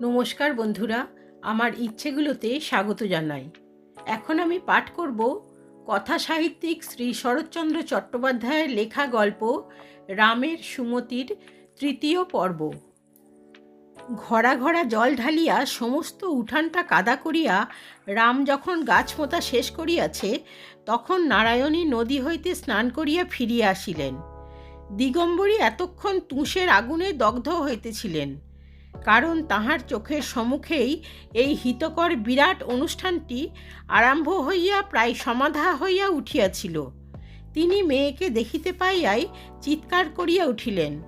নমস্কার বন্ধুরা, আমার ইচ্ছেগুলোতে স্বাগত জানাই। এখন আমি পাঠ করব কথা সাহিত্যিক শ্রী শরৎচন্দ্র চট্টোপাধ্যায়ের লেখা গল্প রামের সুমতির তৃতীয় পর্ব। ঘরা ঘরা জল ঢালিয়া সমস্ত উঠানটা কাদা করিয়া রাম যখন গাছ শেষ করিয়াছে, তখন নারায়ণী নদী হইতে স্নান করিয়া ফিরিয়া আসিলেন। দিগম্বরী এতক্ষণ তুষের আগুনে দগ্ধ হইতেছিলেন। কারণ তাহার চোখের সম্মুখেই এই হিতকর বিরাট অনুষ্ঠানটি আরম্ভ হইয়া প্রায় সমাধা হইয়া উঠিয়াছিল। তিনি মেয়েকে দেখিতে পাইয়াই চিৎকার করিয়া উঠিলেন,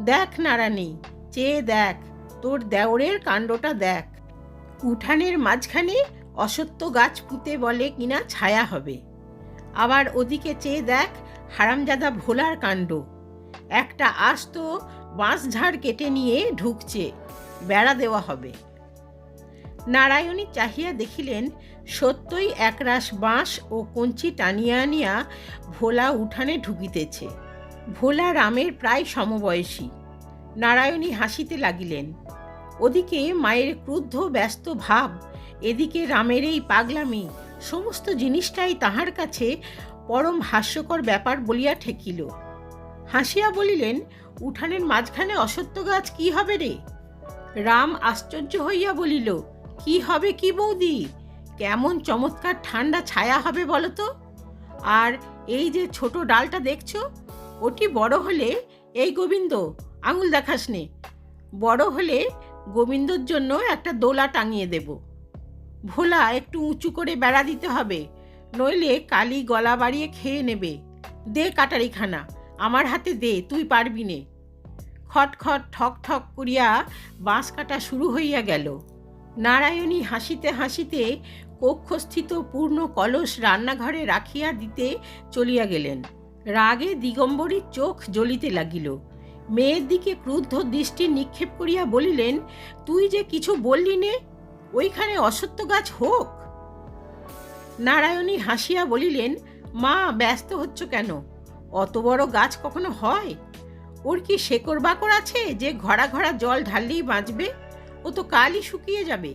দেখ নারানী, চেয়ে দেখ, তোর দেওরের কাণ্ডটা দেখ। উঠানের মাঝখানে অসত্য গাছ পুঁতে বলে কিনা ছায়া হবে। আবার ওদিকে চেয়ে দেখ হারামজাদা ভোলার কাণ্ড। একটা আস্ত বাঁশ ঝাড় কেটে নিয়ে ঢুকছে। বেড়া দেওয়া হবে। নারায়ণী চাহিয়া দেখিলেন, সত্যই একরাশ বাঁশ ও কঞ্চি টানিয়া আনিয়া ভোলা উঠানে ঢুকিতেছে। ভোলা রামের প্রায় সমবয়সী। নারায়ণী হাসিতে লাগিলেন। ওদিকে মায়ের ক্রুদ্ধ, ব্যস্ত ভাব, এদিকে রামের এই পাগলামি, সমস্ত জিনিসটাই তাহার কাছে পরম হাস্যকর ব্যাপার বলিয়া ঠেকিল। হাসিয়া বলিলেন, উঠানের মাঝখানে অসত্য গাছ কি হবে রে? রাম আশ্চর্য হইয়া বলিল, কি হবে কি বৌদি? কেমন চমৎকার ঠান্ডা ছায়া হবে বলো তো আর এই যে ছোট ডালটা দেখছ, ওটি বড় হলে, এই গোবিন্দ, আঙুল দেখাস নে, বড় হলে গোবিন্দর জন্য একটা দোলা টাঙিয়ে দেব। ভোলা একটু উঁচু করে বেড়া দিতে হবে, নইলে কালি গলা বাড়িয়ে খেয়ে নেবে। দে কাটারিখানা। আমার হাতে দে, তুই পারবি নে। খট খট ঠক ঠক করিয়া বাঁশ কাটা শুরু হইয়া গেল। নারায়ণী হাসিতে হাসিতে কক্ষস্থিত পূর্ণ কলস রান্নাঘরে রাখিয়া দিতে চলিয়া গেলেন। রাগে দিগম্বরীর চোখ জ্বলিতে লাগিল। মেয়ের দিকে ক্রুদ্ধ দৃষ্টি নিক্ষেপ করিয়া বলিলেন, তুই যে কিছু বললি নে, ওইখানে অসত্য গাছ হোক? নারায়ণী হাসিয়া বলিলেন, মা, ব্যস্ত হচ্ছ কেন? অত বড় গাছ কখনো হয়? ওর কি শেকড় বাকড় আছে যে ঘরা ঘরা জল ঢাললেই বাঁচবে? ও তো কালই শুকিয়ে যাবে।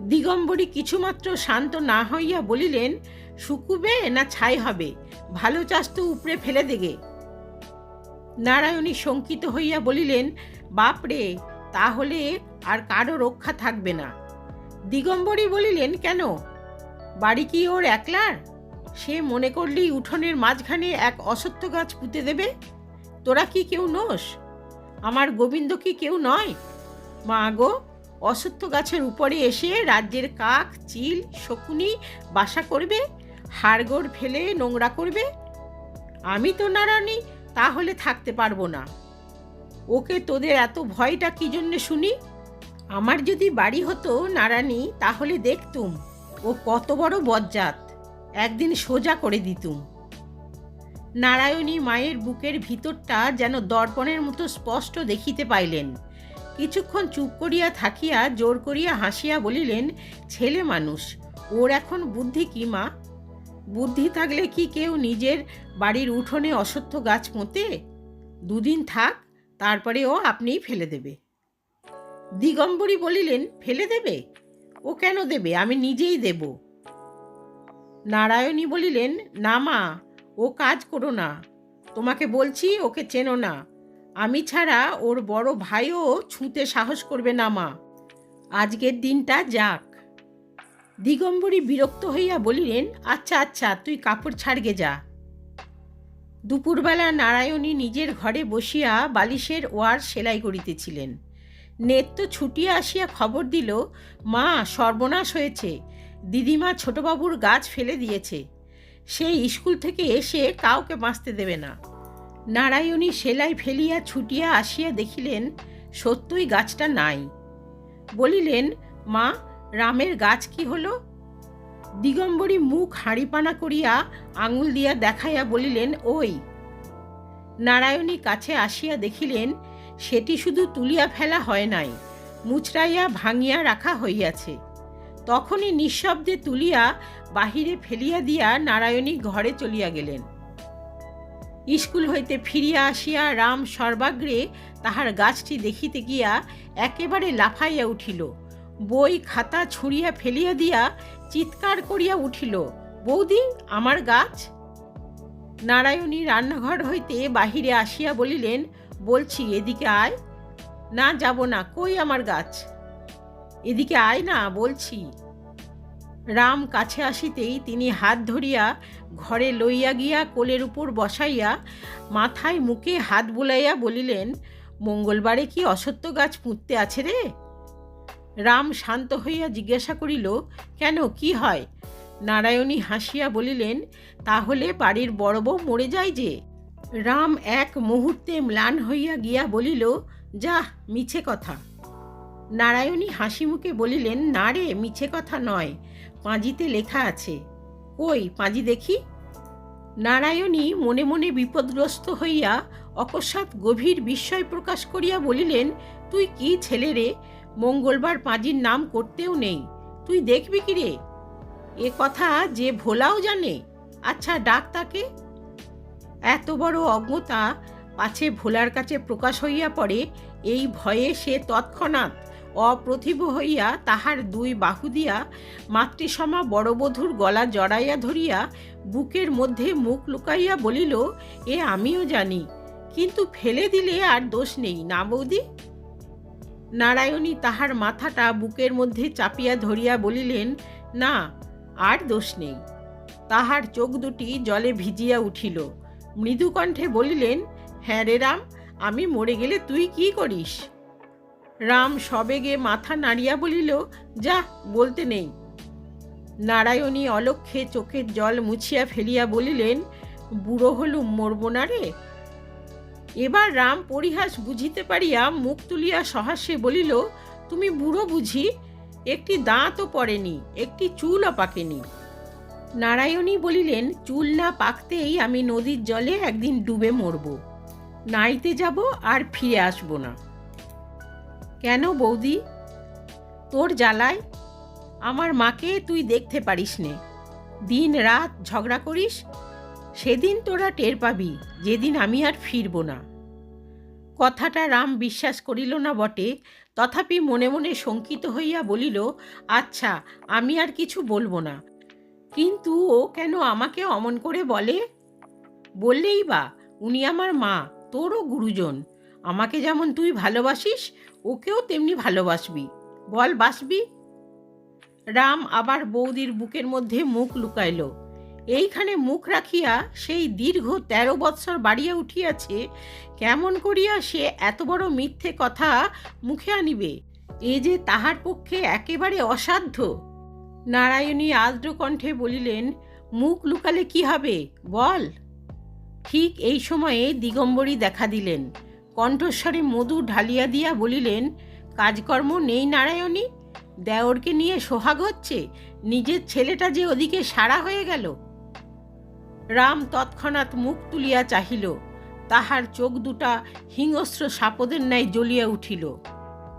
দিগম্বরী কিছুমাত্র শান্ত না হইয়া বলিলেন, শুকুবে না ছাই হবে? ভালো চাষ তো উপরে ফেলে দেগে। নারায়ণী শঙ্কিত হইয়া বলিলেন, বাপরে, তাহলে আর কারও রক্ষা থাকবে না। দিগম্বরী বলিলেন, কেন? বাড়ি কি ওর একলার? সে মনে করলেই উঠোনের মাঝখানে এক অসত্য গাছ পুঁতে দেবে? তোরা কি কেউ নোস? আমার গোবিন্দ কি কেউ নয়? মা গো, অসত্য গাছের উপরে এসে রাজ্যের কাক, চিল, শকুনি বাসা করবে? হাড়গোড় ফেলে নোংরা করবে? আমি তো নারানি তাহলে থাকতে পারব না। ওকে তোদের এত ভয়টা কি জন্য শুনি? আমার যদি বাড়ি হতো নারানি তাহলে দেখতুম, ও কত বড় বজ্জাত। একদিন সোজা করে দিতুম। নারায়ণী মায়ের বুকের ভিতরটা যেন দর্পণের মতো স্পষ্ট দেখিতে পাইলেন। কিছুক্ষণ চুপ করিয়া থাকিয়া জোর করিয়া হাসিয়া বলিলেন, ছেলে মানুষ, ওর এখন বুদ্ধি কি মা? বুদ্ধি থাকলে কি কেউ নিজের বাড়ির উঠোনে অসত্য গাছ পোঁতে? দুদিন থাক, তারপরে ও আপনিই ফেলে দেবে। দিগম্বরী বলিলেন, ফেলে দেবে? ও কেন দেবে? আমি নিজেই দেব। নারায়ণী বলিলেন, না মা, ও কাজ করো না। তোমাকে বলছি ওকে চেনো না। আমি ছাড়া ওর বড় ভাইও ছুঁতে সাহস করবে না মা। আজকের দিনটা যাক। দিগম্বরী বিরক্ত হইয়া বলিলেন আচ্ছা আচ্ছা তুই কাপড় ছাড়গে যা। দুপুরবেলা নারায়ণী নিজের ঘরে বসিয়া বালিশের ওয়ার সেলাই করিতেছিলেন। নেত্য ছুটিয়া আসিয়া খবর দিল, মা, সর্বনাশ হয়েছে। দিদিমা ছোটবাবুর গাছ ফেলে দিয়েছে। সে স্কুল থেকে এসে কাউকে বাঁচতে দেবে না। নারায়ণী সেলাই ফেলিয়া ছুটিয়া আসিয়া দেখিলেন, সত্যই গাছটা নাই। বলিলেন, মা, রামের গাছ কি হলো? দিগম্বরী মুখ হাঁড়িপানা করিয়া আঙুল দিয়া দেখাইয়া বলিলেন, ওই। নারায়ণী কাছে আসিয়া দেখিলেন, সেটি শুধু তুলিয়া ফেলা হয় নাই, মুচড়াইয়া ভাঙিয়া রাখা হইয়াছে। তখনই নিঃশব্দে তুলিয়া বাহিরে ফেলিয়া দিয়া নারায়ণী ঘরে চলিয়া গেলেন। স্কুল হইতে ফিরিয়া আসিয়া রাম সর্বাগ্রে তাহার গাছটি দেখিতে গিয়া একেবারে লাফাইয়া উঠিল। বই, খাতা ছুঁড়িয়া ফেলিয়া দিয়া চিৎকার করিয়া উঠিল, বৌদি, আমার গাছ? নারায়ণী রান্নাঘর হইতে বাহিরে আসিয়া বলিলেন, বলছি, এদিকে আয়। না, যাব না, কই আমার গাছ? এদিকে আয় না, বলছি। রাম কাছে আসিতেই তিনি হাত ধরিয়া ঘরে লইয়া গিয়া কোলের উপর বসাইয়া মাথায় মুখে হাত বুলাইয়া বলিলেন, মঙ্গলবারে কি অসত্য গাছ পুঁততে আছে রে? রাম শান্ত হইয়া জিজ্ঞাসা করিল, কেন, কি হয়? নারায়ণী হাসিয়া বলিলেন, তাহলে বাড়ির বড় বউ মরে যায় যে? রাম এক মুহূর্তে ম্লান হইয়া গিয়া বলিল যা মিছে কথা। নারায়ণী হাসি মুখে বলিলেন, না রে, মিছে কথা নয়। পাঁজিতে লেখা আছে। কই, পাঁজি দেখি? নারায়ণী মনে মনে বিপদগ্রস্ত হইয়া অকস্মাৎ গভীর বিস্ময় প্রকাশ করিয়া বলিলেন, তুই কি ছেলে রে? মঙ্গলবার পাঁজির নাম করতেও নেই। তুই দেখবি কি রে? এ কথা যে ভোলাও জানে। আচ্ছা ডাক তাকে। এত বড় অজ্ঞতা পাছে ভোলার কাছে প্রকাশ হইয়া পড়ে, এই ভয়ে সে তৎক্ষণাৎ অপ্রতিভ হইয়া তাহার দুই বাহু দিয়া মাতৃসমা বড়বধূর গলা জড়াইয়া ধরিয়া বুকের মধ্যে মুখ লুকাইয়া বলিল, এ আমিও জানি, কিন্তু ফেলে দিলে আর দোষ নেই, না বৌদি? নারায়ণী তাহার মাথাটা বুকের মধ্যে চাপিয়া ধরিয়া বলিলেন, না, আর দোষ নেই। তাহার চোখ দুটি জলে ভিজিয়া উঠিল। মৃদুকণ্ঠে বলিলেন হ্যাঁ রে রাম, আমি মরে গেলে তুই কি করিস? রাম সবেগে মাথা নাড়িয়া বলিল, যা, বলতে নেই। নারায়ণী অলক্ষে চোখের জল মুছিয়া ফেলিয়া বলিলেন, বুড়ো হলুম মরব না রে? এবার রাম পরিহাস বুঝিতে পারিয়া মুখ তুলিয়া সহাস্যে বলিল, তুমি বুড়ো বুঝি, একটি দাঁতও পড়েনি, একটি চুলও পাকেনি। নারায়ণী বলিলেন, চুল না পাকতেই আমি নদীর জলে একদিন ডুবে মরব। নাইতে যাব আর ফিরে আসব না। কেন বৌদি? তোর জ্বালায়? আমার মাকে তুই দেখতে পারিস নে। দিন রাত ঝগড়া করিস, সেদিন তোরা টের পাবি যেদিন আমি আর ফিরব না। কথাটা রাম বিশ্বাস করিল না বটে, তথাপি মনে মনে শঙ্কিত হইয়া বলিল আচ্ছা আমি আর কিছু বলব না। কিন্তু ও কেন আমাকে অমন করে বলে? বললেই বা, উনি আমার মা, তোরও গুরুজন। আমাকে যেমন তুই ভালোবাসিস, ওকেও তেমনি ভালোবাসবি। বল, বাসবি? রাম আবার বৌদির বুকের মধ্যে মুখ লুকাইল। এইখানে মুখ রাখিয়া সেই দীর্ঘ তেরো বৎসর বাড়িয়া উঠিয়াছে, কেমন করিয়া সে এত বড় মিথ্যে কথা মুখে আনিবে? এ যে তাহার পক্ষে একেবারে অসাধ্য। নারায়ণী আর্দ্র কণ্ঠে বলিলেন, মুখ লুকালে কি হবে? বল। ঠিক এই সময়ে দিগম্বরী দেখা দিলেন। কণ্ঠস্বরে মধু ঢালিয়া দিয়া বলিলেন, কাজকর্ম নেই নারায়ণী, দেওরকে নিয়ে সোহাগ হচ্ছে, নিজের ছেলেটা যে ওদিকে সারা হয়ে গেল রাম তৎক্ষণাৎ মুখ তুলিয়া চাহিল, তাহার চোখ দুটা হিংস্র সাপদের ন্যায় জ্বলিয়া উঠিল।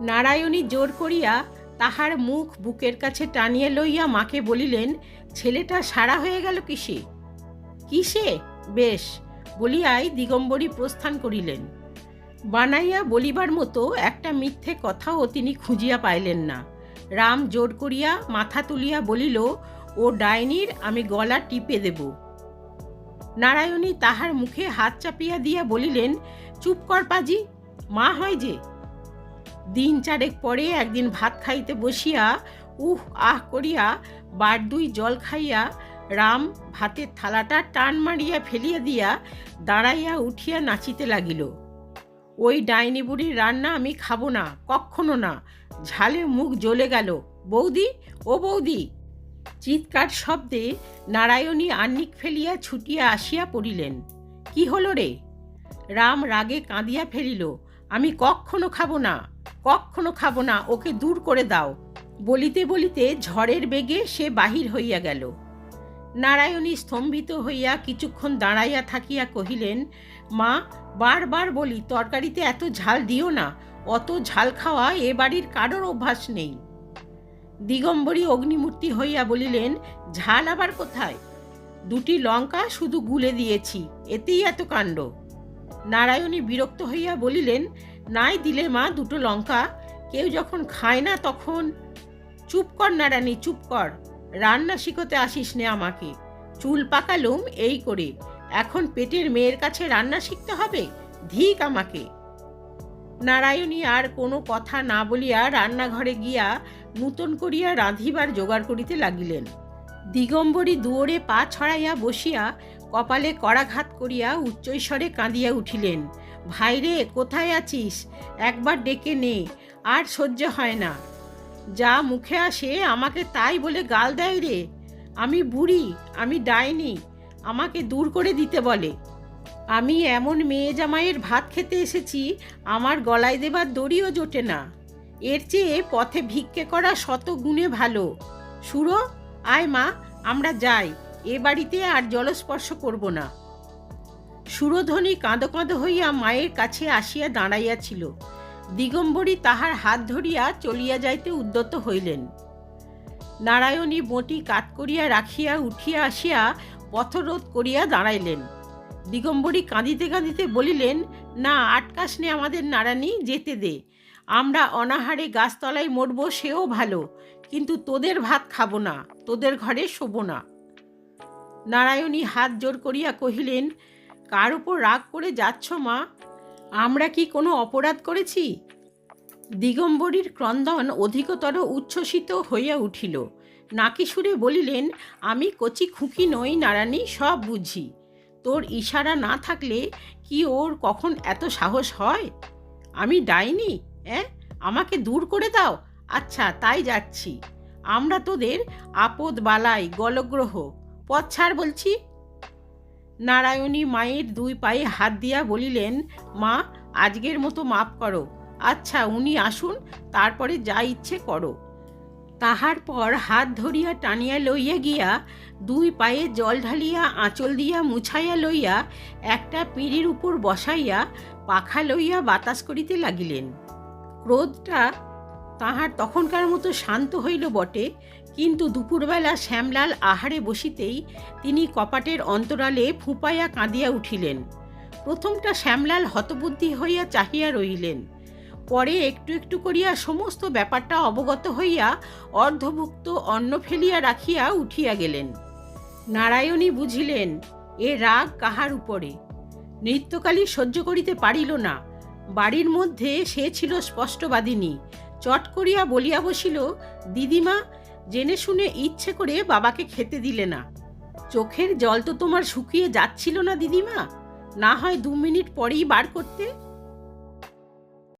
নারায়ণী জোর করিয়া তাহার মুখ বুকের কাছে টানিয়া লইয়া মাকে বলিলেন, ছেলেটা সারা হয়ে গেল কিসে? কিসে? বেশ, বলিয়াই দিগম্বরী প্রস্থান করিলেন। বানাইয়া বলিবার মতো একটা মিথ্যে কথাও তিনি খুঁজিয়া পাইলেন না। রাম জোর করিয়া মাথা তুলিয়া বলিল, ও ডাইনির, আমি গলা টিপে দেব। নারায়ণী তাহার মুখে হাত চাপিয়া দিয়া বলিলেন, চুপ কর পাজি, মা হয় যে। দিন চারেক পরে একদিন ভাত খাইতে বসিয়া, উহ, আহ করিয়া বার দুই জল খাইয়া রাম ভাতের থালাটা টান মারিয়া ফেলিয়া দিয়া দাঁড়াইয়া উঠিয়া নাচিতে লাগিল। ওই ডাইনি বুড়ির রান্না আমি খাব না, কক্ষনো না। ঝালে মুখ জ্বলে গেল। বৌদি, ও বৌদি। চিৎকার শব্দে নারায়ণী আন্নিক ফেলিয়া ছুটিয়া আসিয়া পড়িলেন। কি হলো রে? রাম রাগে কাঁদিয়া ফেলিল, আমি কক্ষনো খাব না, কক্ষনো খাব না, ওকে দূর করে দাও। বলিতে বলিতে ঝড়ের বেগে সে বাহির হইয়া গেল। নারায়ণী স্তম্ভিত হইয়া কিছুক্ষণ দাঁড়াইয়া থাকিয়া কহিলেন, মা বারবার বলি, তরকারিতে এত ঝাল দিও না। অত ঝাল খাওয়া এ বাড়ির কারোর অভ্যাস নেই। দিগম্বরী অগ্নিমূর্তি হইয়া বলিলেন, ঝাল আবার কোথায়? দুটি লঙ্কা শুধু গুলে দিয়েছি, এতেই এত কাণ্ড। নারায়ণী বিরক্ত হইয়া বলিলেন, নাই দিলে মা দুটো লঙ্কা, কেউ যখন খায় না তখন চুপ কর নারায়ণী, চুপ কর, রান্না শিখতে আসিস নে আমাকে, চুল পাকালুম এই করে। এখন পেটের মেয়ের কাছে রান্না শিখতে হবে? ধিক আমাকে। নারায়ণী আর কোনো কথা না বলিয়া রান্নাঘরে গিয়া নূতন করিয়া রাঁধিবার জোগাড় করিতে লাগিলেন। দিগম্বরী দুয়ারে পা ছড়াইয়া বসিয়া কপালে করাঘাত করিয়া উচ্চৈস্বরে কাঁদিয়া উঠিলেন। ভাইরে, কোথায় আছিস? একবার ডেকে নে, আর সহ্য হয় না। যা মুখে আসে আমাকে তাই বলে গাল দেয় রে। আমি বুড়ি, আমি ডাইনি আমাকে দূর করে দিতে বলে। আমি এমন মেয়ে জামাইয়ের ভাত খেতে এসেছি, আমার গলায় দেবার দড়িও জোটে না। এর চেয়ে পথে ভিক্ষে করা শত গুণে ভালো। সুরো, আয় মা, আমরা যাই, এ বাড়িতে আর জলস্পর্শ করব না। সুরধ্বনি কাঁদো কাঁদো হইয়া মায়ের কাছে আসিয়া দাঁড়াইয়াছিল দিগম্বরী তাহার হাত ধরিয়া চলিয়া যাইতে উদ্যত হইলেন। নারায়ণী বঁটি কাত করিয়া রাখিয়া উঠিয়া আসিয়া পথরোধ করিয়া দাঁড়াইলেন। দিগম্বরী কাঁদিতে কাঁদিতে বলিলেন, না আটকাস নে আমাদের নারায়ণী যেতে দে। আমরা অনাহারে গাছতলায় মরবো, সেও ভালো। কিন্তু তোদের ভাত খাব না, তোদের ঘরে শোবো না। নারায়ণী হাত জোর করিয়া কহিলেন, কার উপর রাগ করে যাচ্ছ মা? আমরা কি কোনো অপরাধ করেছি? দিগম্বরীর ক্রন্দন অধিকতর উচ্ছ্বসিত হইয়া উঠিল। নাকি সুরে বলিলেন, আমি কচি খুঁকি নই নারায়ণী সব বুঝি। তোর ইশারা না থাকলে কি ওর কখন এত সাহস হয়? আমি ডাইনি, অ্যাঁ? আমাকে দূর করে দাও। আচ্ছা তাই যাচ্ছি। আমরা তোদের আপদ বালাই গলগ্রহ, পথ ছাড় বলছি। নারায়ণী মায়ের দুই পায়ে হাত দিয়া বলিলেন, মা, আজকের মতো মাপ করো। আচ্ছা উনি আসুন, তারপরে যা ইচ্ছে করো। তাহার পর হাত ধরিয়া টানিয়া লইয়া গিয়া দুই পায়ে জল ঢালিয়া, আঁচল দিয়া মুছাইয়া লইয়া একটা পিঁড়ির উপর বসাইয়া পাখা লইয়া বাতাস করিতে লাগিলেন। ক্রোধটা তাহার তখনকার মতো শান্ত হইল বটে, কিন্তু দুপুরবেলা শ্যামলাল আহারে বসিতেই তিনি কপাটের অন্তরালে ফুঁপাইয়া কাঁদিয়া উঠিলেন। প্রথমটা শ্যামলাল হতবুদ্ধি হইয়া চাহিয়া রহিলেন পরে একটু একটু করিয়া সমস্ত ব্যাপারটা অবগত হইয়া অর্ধভুক্ত অন্ন ফেলিয়া রাখিয়া উঠিয়া গেলেন। নারায়ণী বুঝিলেন, এ রাগ কাহার উপরে? নৃত্যকালী সহ্য করিতে পারিল না। বাড়ির মধ্যে সে ছিল স্পষ্টবাদিনী। চট করিয়া বলিয়া বসিল, দিদিমা, জেনে শুনে ইচ্ছে করে বাবাকে খেতে দিলে না। চোখের জল তো তোমার শুকিয়ে যাচ্ছিল না, দিদিমা? না হয় দু মিনিট পরেই বার করতে?